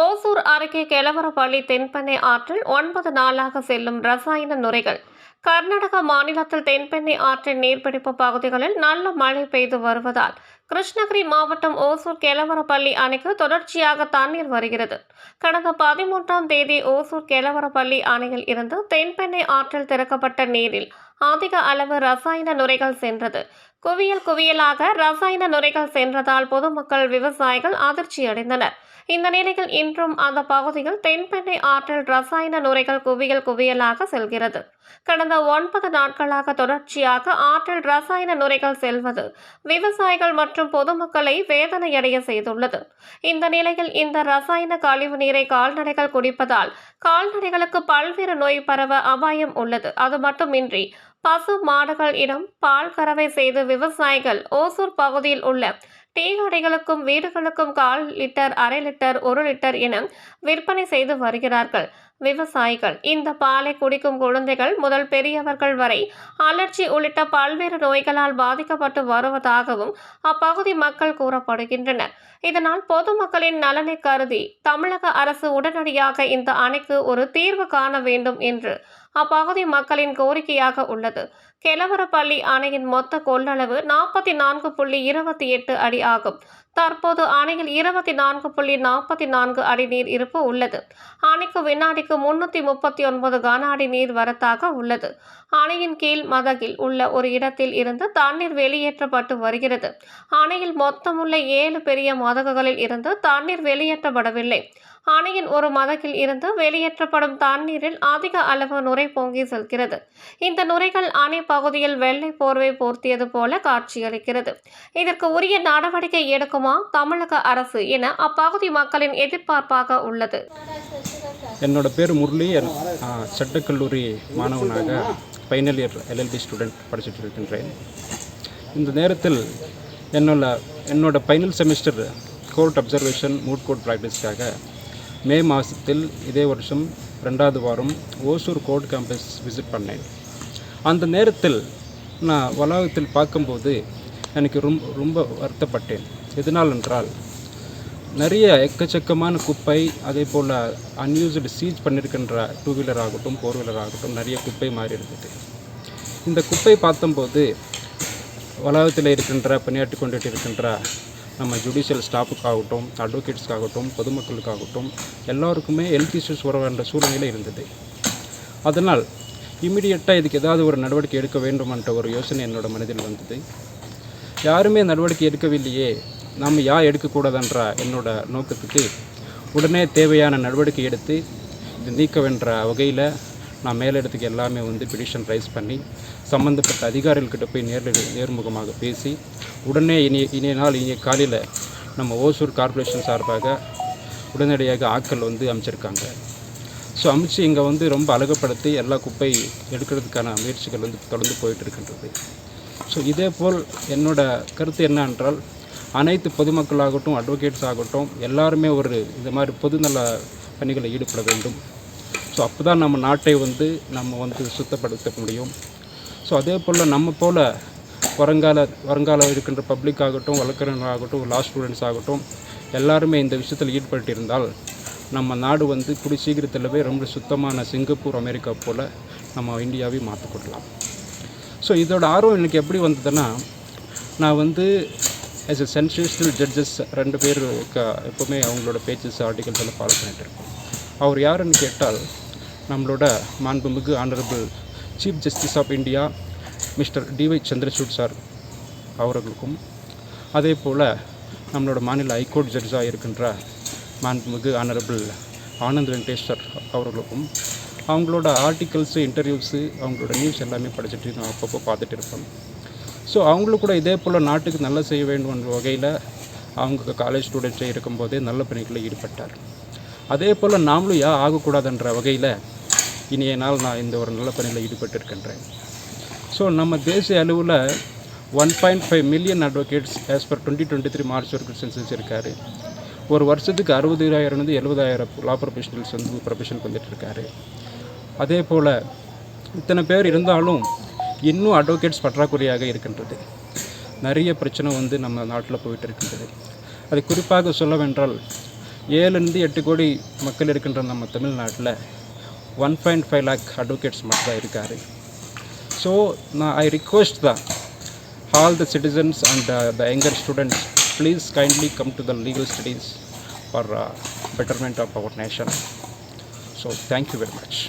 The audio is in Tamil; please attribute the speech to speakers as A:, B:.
A: ஓசூர் அருகே கெலவரப்பள்ளி தென்பெண்ணை ஆற்றில் ஒன்பது நாளாக செல்லும் ரசாயன நுரைகள். கர்நாடக மாநிலத்தில் தென்பெண்ணை ஆற்றின் நீர்பிடிப்பு பகுதிகளில் நல்ல மழை பெய்து வருவதால் கிருஷ்ணகிரி மாவட்டம் ஓசூர் கெலவரப்பள்ளி அணைக்கு தொடர்ச்சியாக தண்ணீர் வருகிறது. கடந்த பதிமூன்றாம் தேதி ஓசூர் கெலவரப்பள்ளி அணையில் இருந்து தென்பெண்ணை ஆற்றில் திறக்கப்பட்ட நீரில் அதிக அளவு ரசாயன நுரைகள் சென்றது. குவியல் குவியலாக ரசாயன நுரைகள் சென்றதால் பொதுமக்கள் விவசாயிகள் அதிர்ச்சியடைந்தனர். இந்த நிலையில் இன்றும் அந்த பகுதியில் தென்பெண்ணை ஆற்றில் ரசாயன நுரைகள் குவியல் குவியலாக செல்கிறது. கடந்த ஒன்பது நாட்களாக தொடர்ச்சியாக ஆற்றில் ரசாயன நுரைகள் செல்வது விவசாயிகள் மற்றும் பொதுமக்களை வேதனையடைய செய்துள்ளது. இந்த நிலையில் இந்த ரசாயன கழிவு நீரை கால்நடைகள் குடிப்பதால் கால்நடைகளுக்கு பல்வேறு நோய் பரவ அபாயம் உள்ளது. அது மட்டுமின்றி பசு மாடுகள் இடம் பால் கறவை செய்து விவசாயிகள் ஓசூர் பகுதியில் உள்ள டீ கடைகளுக்கும் வீடுகளுக்கும் கால் லிட்டர் அரை லிட்டர் ஒரு லிட்டர் என விற்பனை செய்து வருகிறார்கள் விவசாயிகள். இந்த பாலை குடிக்கும் குழந்தைகள் முதல் பெரியவர்கள் வரை அலர்ஜி உள்ளிட்ட பல்வேறு நோய்களால் பாதிக்கப்பட்டு வருவதாகவும் அப்பகுதி மக்கள் கூறப்படுகின்றனர். இதனால் பொதுமக்களின் நலனை கருதி தமிழக அரசு உடனடியாக இந்த அணைக்கு ஒரு தீர்வு காண வேண்டும் என்று அப்பகுதி மக்களின் கோரிக்கையாக உள்ளது. கெலவரப்பள்ளி அணையின் மொத்த கொள்ளளவு நாற்பத்தி நான்கு புள்ளி இருபத்தி எட்டு அடி ஆகும். தற்போது அணையில் இருபத்தி நான்கு புள்ளி நாற்பத்தி நான்கு அடி நீர் இருப்பு உள்ளது. அணைக்கு வினாடிக்கு முன்னூற்றி முப்பத்தி ஒன்பது கன அடி நீர் வரத்தாக உள்ளது. அணையின் கீழ் மதகில் உள்ள ஒரு இடத்தில் இருந்து தண்ணீர் வெளியேற்றப்பட்டு வருகிறது. அணையில் மொத்தமுள்ள ஏழு பெரிய மதகுகளில் இருந்து தண்ணீர் வெளியேற்றப்படவில்லை. அணையின் ஒரு மதகில் இருந்து வெளியேற்றப்படும் தண்ணீரில் அதிக அளவு நுரை பொங்கி செல்கிறது. இந்த நுரைகள் அணை பகுதியில் வெள்ளை போர்வை போர்த்தியது போல காட்சியளிக்கிறது. இதற்கு உரிய நடவடிக்கை எடுக்கும் தமிழக அரசு என அப்பகுதி மக்களின் எதிர்பார்ப்பாக உள்ளது.
B: என்னோட பேர் முரளி. சட்டக்கல்லூரி மாணவனாக ஃபைனல் இயர் எல்எல்பி ஸ்டூடெண்ட் படிச்சுட்டு இருக்கின்றேன். இந்த நேரத்தில் என்னோட என்னோட final semester court observation moot court ப்ராக்டிஸ்க்காக May மாதத்தில் இதே வருஷம் ரெண்டாவது வாரம் ஓசூர் கோர்ட் கேம்பஸ் விசிட் பண்ணேன். அந்த நேரத்தில் நான் வளாகத்தில் பார்க்கும்போது எனக்கு ரொம்ப ரொம்ப வருத்தப்பட்டேன். எதனால் என்றால் நிறைய எக்கச்சக்கமான குப்பை அதே போல் அன்யூஸ்டு சீஸ் பண்ணியிருக்கின்ற டூ வீலர் ஆகட்டும் ஃபோர் வீலர் ஆகட்டும் நிறைய குப்பை மாறி இருந்தது இந்த குப்பை பார்த்தம்போது வளாகத்தில் இருக்கின்ற பணியாற்றி கொண்டுட்டு இருக்கின்ற நம்ம ஜுடிஷியல் ஸ்டாஃபுக்காகட்டும் அட்வொகேட்ஸ்க்காகட்டும் பொதுமக்களுக்காகட்டும் எல்லாருக்குமே ஹெல்த் இஷ்யூஸ் வர வேண்ட சூழ்நிலை இருந்தது. அதனால் இமிடியட்டாக இதுக்கு ஏதாவது ஒரு நடவடிக்கை எடுக்க வேண்டுமென்ற ஒரு யோசனை என்னோட மனதில் வந்தது. யாருமே நடவடிக்கை எடுக்கவில்லையே நாம் யா எடுக்கக்கூடாதுன்ற என்னோட நோக்கத்துக்கு உடனே தேவையான நடவடிக்கை எடுத்து இது நீக்கவென்ற வகையில் நான் மேலிடத்துக்கு எல்லாமே வந்து பிடிஷன் ரைஸ் பண்ணி சம்மந்தப்பட்ட அதிகாரிகள்கிட்ட போய் நேரில் நேர்முகமாக பேசி உடனே இனி இனிய நாள் இனிய காலையில் நம்ம ஓசூர் கார்ப்பரேஷன் சார்பாக உடனடியாக ஆட்கள் வந்து அமைச்சிருக்காங்க. ஸோ அமைச்சு இங்கே வந்து ரொம்ப அழகுப்படுத்தி எல்லா குப்பை எடுக்கிறதுக்கான முயற்சிகள் வந்து தொடர்ந்து போயிட்டு இருக்கின்றது. ஸோ இதே போல் என்னோட கருத்து என்ன என்றால் அனைத்து பொதுமக்களாகட்டும் அட்வொகேட்ஸ் ஆகட்டும் எல்லாருமே ஒரு இந்த மாதிரி பொதுநல பணிகளில் ஈடுபட வேண்டும். ஸோ அப்போ தான் நம்ம நாட்டை வந்து நம்ம வந்து சுத்தப்படுத்த முடியும். ஸோ அதே போல் நம்ம போல் வருங்கால வருங்கால இருக்கின்ற பப்ளிக் ஆகட்டும் வழக்கறிஞர்களாகட்டும் லா ஸ்டூடெண்ட்ஸ் ஆகட்டும் எல்லாருமே இந்த விஷயத்தில் ஈடுபட்டிருந்தால் நம்ம நாடு வந்து குடி சீக்கிரத்திலவே ரொம்ப சுத்தமான சிங்கப்பூர் அமெரிக்கா போல் நம்ம இந்தியாவை மாற்றிக்கொள்ளலாம் ஸோ இதோட ஆர்வம் எனக்கு எப்படி வந்ததுன்னா நான் வந்து ஆஸ் எ சென்சேஷனல் ஜட்ஜஸ் ரெண்டு பேர் க- எப்போவுமே அவங்களோட பேச்சஸ் ஆர்டிகல்ஸ் எல்லாம் ஃபாலோ பண்ணிட்டு இருக்கோம் அவர் யாருன்னு கேட்டால் நம்மளோட மாண்புமிகு honourable chief justice of India mister D Y Chandrachud sir அவர்களுக்கும் அதே போல் நம்மளோட மாநில ஹைகோர்ட் ஜட்ஜாக இருக்கின்ற மாண்புமிகு ஆனரபிள் ஆனந்த் வெங்கடேஷ் சார் அவர்களுக்கும் அவங்களோட ஆர்டிகல்ஸு இன்டர்வியூஸு அவங்களோட நியூஸ் எல்லாமே படிச்சுட்டு நான் அப்பப்போ பார்த்துட்டு இருப்பேன் ஸோ அவங்களும் கூட இதே போல் நாட்டுக்கு நல்லா செய்ய வேண்டும் என்ற வகையில் அவங்க காலேஜ் ஸ்டூடெண்ட்ஸே இருக்கும்போதே நல்ல பணிகளில் ஈடுபட்டார். அதே போல் நாமளும் யா ஆகக்கூடாதுன்ற வகையில் இனிய நாள் நான் இந்த ஒரு நல்ல பணியில் ஈடுபட்டிருக்கின்றேன். ஸோ நம்ம தேசிய அளவில் one point five million advocates as per twenty twenty three March வரைக்கும் சென்சஸ் இருக்கார் ஒரு வருஷத்துக்கு அறுபதாயிரம்லேருந்து எழுபதாயிரம் லா ப்ரொஃபஷனல்ஸ் வந்து ப்ரொஃபஷன் வந்துட்டு இருக்காரு. அதே போல் இத்தனை பேர் இருந்தாலும் இன்னும் அட்வொகேட்ஸ் பற்றாக்குறையாக இருக்கின்றது. நிறைய பிரச்சனை வந்து நம்ம நாட்டில் போயிட்டு இருக்கின்றது. அது குறிப்பாக சொல்லவென்றால் ஏழுலேருந்து எட்டு கோடி மக்கள் இருக்கின்ற நம்ம தமிழ்நாட்டில் one point five lakh advocates மட்டும்தான் இருக்கார். ஸோ நான் I request the all the citizens and the younger students please kindly come to the legal studies for betterment of our nation so thank you very much